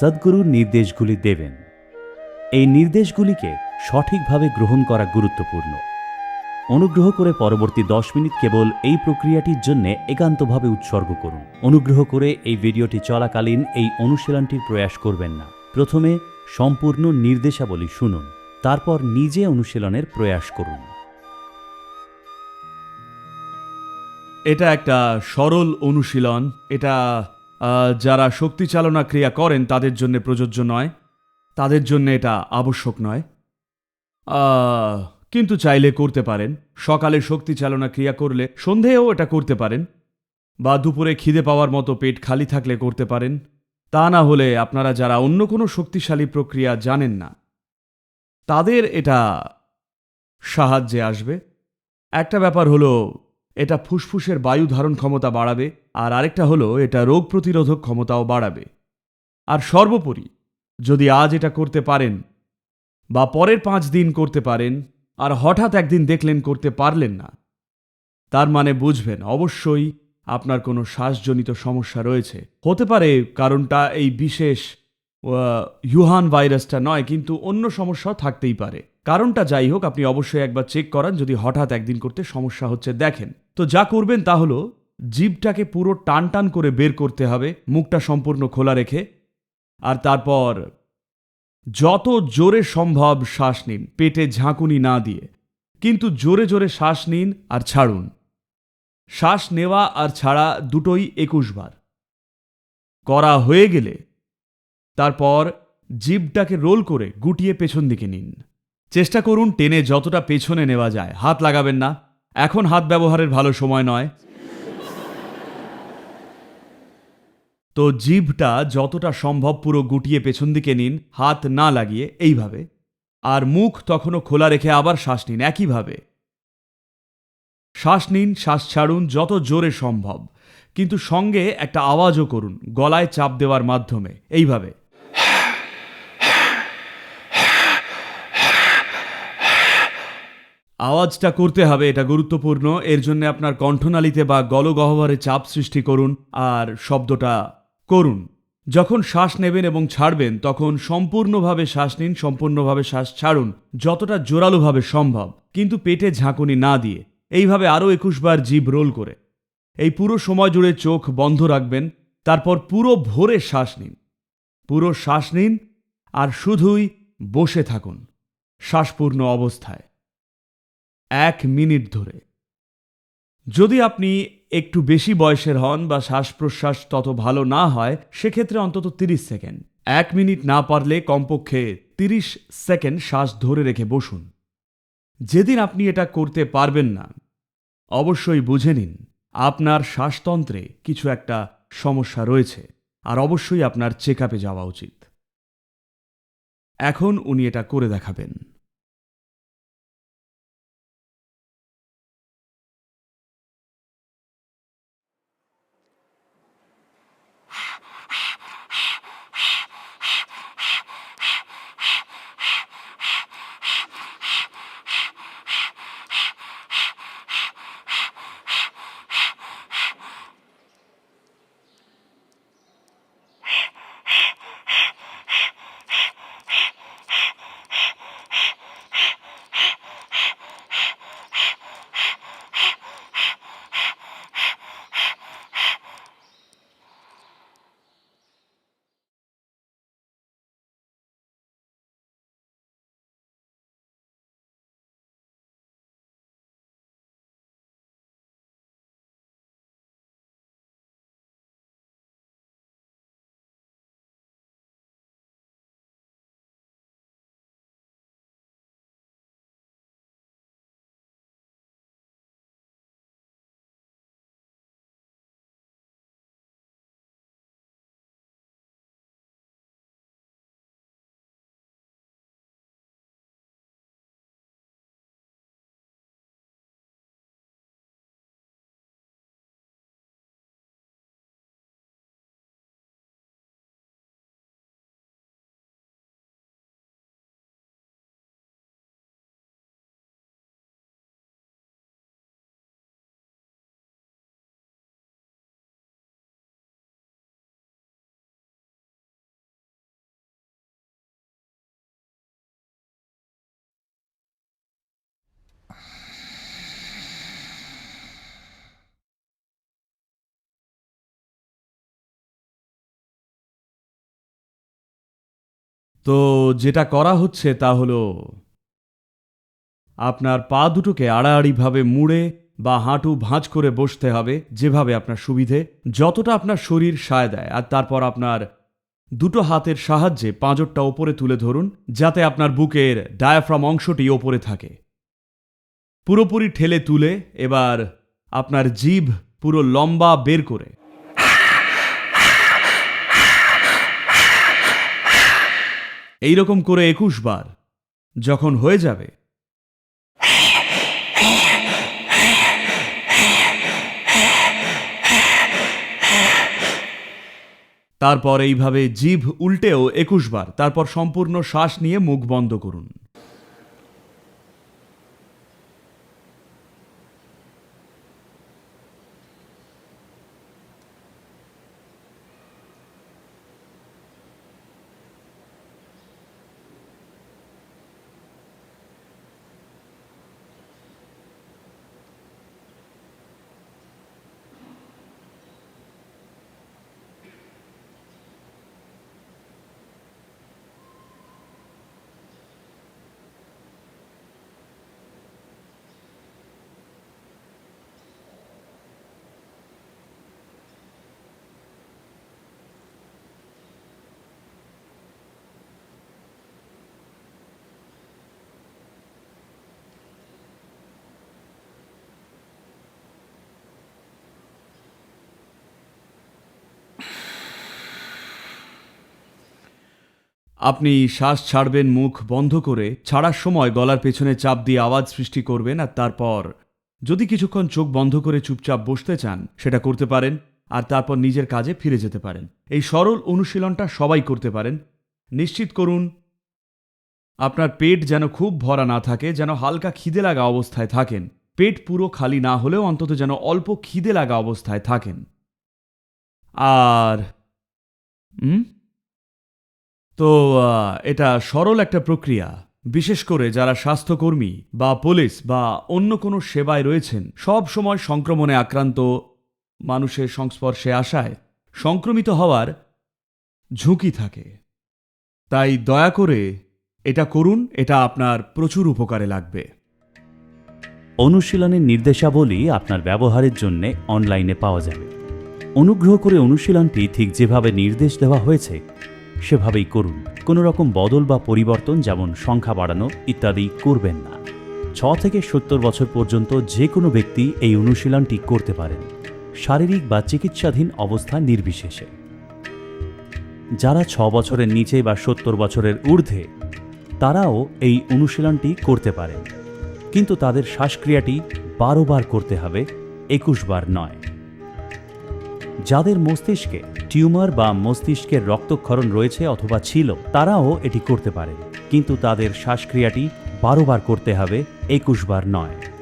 সদ্গুরুর নির্দেশগুলি দেবেন। এই নির্দেশগুলিকে সঠিকভাবে গ্রহণ করা গুরুত্বপূর্ণ। অনুগ্রহ করে পরবর্তী দশ মিনিট কেবল এই প্রক্রিয়াটির জন্য একান্তভাবে উৎসর্গ করুন। অনুগ্রহ করে এই ভিডিওটি চলাকালীন এই অনুশীলনটির প্রয়াস করবেন না। প্রথমে সম্পূর্ণ নির্দেশাবলী শুনুন, তারপর নিজে অনুশীলনের প্রয়াস করুন। এটা একটা সরল অনুশীলন, এটা যারা শক্তি চালনা ক্রিয়া করেন, তাদের জন্য প্রযোজ্য নয়। তাদের জন্য এটা আবশ্যক নয়। কিন্তু চাইলে করতে পারেন। সকালে শক্তি চালনা ক্রিয়া করলে সন্ধেও এটা করতে পারেন। বা দুপুরে খিদে পাওয়ার মতো পেট খালি থাকলে করতে পারেন। তা না হলে আপনারা যারা অন্য কোনো শক্তিশালী প্রক্রিয়া জানেন না, তাদের এটা সাহায্যে আসবে। একটা ব্যাপার হলো, এটা ফুসফুসের বায়ু ধারণ ক্ষমতা বাড়াবে। আর আরেকটা হলো, এটা রোগ প্রতিরোধক ক্ষমতাও বাড়াবে। আর সর্বোপরি, যদি আজ এটা করতে পারেন বা পরের পাঁচ দিন করতে পারেন, আর হঠাৎ একদিন দেখলেন করতে পারলেন না, তার মানে বুঝবেন, অবশ্যই আপনার কোনো শ্বাসজনিত সমস্যা রয়েছে। হতে পারে কারণটা এই বিশেষ ইউহান ভাইরাসটা নয়, কিন্তু অন্য সমস্যাও থাকতেই পারে। কারণটা যাই হোক, আপনি অবশ্যই একবার চেক করান, যদি হঠাৎ একদিন করতে সমস্যা হচ্ছে, দেখেন। তো যা করবেন তা হলো জিভটাকে পুরো টান টান করে বের করতে হবে, মুখটা সম্পূর্ণ খোলা রেখে। আর তারপর, যত জোরে সম্ভব শ্বাস নিন, পেটে ঝাঁকুনি না দিয়ে। কিন্তু জোরে জোরে শ্বাস নিন আর ছাড়ুন। শ্বাস নেওয়া আর ছাড়া দুটোই একুশ বার। করা হয়ে গেলে, তারপর জিভটাকে রোল করে গুটিয়ে পেছন দিকে নিন। চেষ্টা করুন টেনে যতটা পেছনে নেওয়া যায়। হাত লাগাবেন না। এখন হাত ব্যবহারের ভালো সময় নয়। তো জিভটা যতটা সম্ভব পুরো গুটিয়ে পেছন দিকে নিন, হাত না লাগিয়ে, এইভাবে। আর মুখ তখনও খোলা রেখে আবার শ্বাস নিন, একইভাবে। শ্বাস নিন, শ্বাস ছাড়ুন, যত জোরে সম্ভব। কিন্তু সঙ্গে একটা আওয়াজও করুন, গলায় চাপ দেওয়ার মাধ্যমে, এইভাবে। আওয়াজটা করতে হবে, এটা গুরুত্বপূর্ণ। এর জন্য আপনার কণ্ঠনালীতে বা গলগহ্বরে চাপ সৃষ্টি করুন, আর শব্দটা করুন। যখন শ্বাস নেবেন এবং ছাড়বেন, তখন সম্পূর্ণভাবে শ্বাস নিন, সম্পূর্ণভাবে শ্বাস ছাড়ুন, যতটা জোরালোভাবে সম্ভব, কিন্তু পেটে ঝাঁকুনি না দিয়ে। এইভাবে আরও একুশ বার রোল করে। এই পুরো সময় জুড়ে চোখ বন্ধ রাখবেন, তারপর পুরো ভোরে শ্বাস নিন। পুরো শ্বাস নিন আর শুধুই বসে থাকুন, শ্বাসপূর্ণ অবস্থায়। এক মিনিট ধরে। যদি আপনি একটু বেশি বয়সের হন বা শ্বাস প্রশ্বাস তত ভালো না হয়, সেক্ষেত্রে অন্তত তিরিশ সেকেন্ড। এক মিনিট না পারলে কমপক্ষে তিরিশ সেকেন্ড শ্বাস ধরে রেখে বসুন। যেদিন আপনি এটা করতে পারবেন না, অবশ্যই বুঝে নিন, আপনার শ্বাসতন্ত্রে কিছু একটা সমস্যা রয়েছে আর অবশ্যই আপনার চেক যাওয়া উচিত। এখন উনি এটা করে দেখাবেন। তো যেটা করা হচ্ছে তা হল, আপনার পা দুটোকে আড়াআড়িভাবে মুড়ে বা হাঁটু ভাঁজ করে বসতে হবে যেভাবে আপনার সুবিধে, যতটা আপনার শরীর সায় দেয়। আর তারপর আপনার দুটো হাতের সাহায্যে পাঁজরটা ওপরে তুলে ধরুন, যাতে আপনার বুকের ডায়াফ্রাম অংশটি ওপরে থাকে। পুরোপুরি ঠেলে তুলে এবার আপনার জিভ পুরো লম্বা বের করে এই রকম করে একুশ বার, যখন হয়ে যাবে। তারপর এইভাবে জিভ উল্টেও একুশ বার, তারপর সম্পূর্ণ শ্বাস নিয়ে মুখ বন্ধ করুন। আপনি শ্বাস ছাড়বেন, মুখ বন্ধ করে ছাড়ার সময় গলার পেছনে চাপ দিয়ে আওয়াজ সৃষ্টি করবেন আর তারপর যদি কিছুক্ষণ চোখ বন্ধ করে চুপচাপ বসতে চান, সেটা করতে পারেন আর তারপর নিজের কাজে ফিরে যেতে পারেন। এই সরল অনুশীলনটা সবাই করতে পারেন। নিশ্চিত করুন, আপনার পেট যেন খুব ভরা না থাকে, যেন হালকা খিদে লাগা অবস্থায় থাকেন। পেট পুরো খালি না হলেও অন্তত যেন অল্প খিদে লাগা অবস্থায় থাকেন। আর, হুম? তো এটা সরল একটা প্রক্রিয়া। বিশেষ করে যারা স্বাস্থ্যকর্মী বা পুলিশ বা অন্য কোনো সেবায় রয়েছেন, সব সময় সংক্রমণে আক্রান্ত, মানুষের সংস্পর্শে আসায় সংক্রমিত হওয়ার ঝুঁকি থাকে। তাই দয়া করে এটা করুন, এটা আপনার প্রচুর উপকারে লাগবে। অনুশীলনের নির্দেশাবলী আপনার ব্যবহারের জন্য অনলাইনে পাওয়া যাবে। অনুগ্রহ করে অনুশীলনটি ঠিক যেভাবে নির্দেশ দেওয়া হয়েছে সেভাবেই করুন। কোনো রকম বদল বা পরিবর্তন যেমন সংখ্যা বাড়ানো ইত্যাদি করবেন না। ছ থেকে সত্তর বছর পর্যন্ত যে কোনো ব্যক্তি এই অনুশীলনটি করতে পারেন। শারীরিক বা চিকিৎসাধীন অবস্থা নির্বিশেষে। যারা ছ বছরের নিচে বা সত্তর বছরের ঊর্ধ্বে, তারাও এই অনুশীলনটি করতে পারেন। কিন্তু তাদের শ্বাসক্রিয়াটি বারো বার করতে হবে, একুশ বার নয়। যাদের মস্তিষ্কে টিউমার বা মস্তিষ্কের রক্তক্ষরণ রয়েছে অথবা ছিল, তারাও এটি করতে পারে। কিন্তু তাদের শ্বাসক্রিয়াটি বারোবার করতে হবে একুশ বার নয়।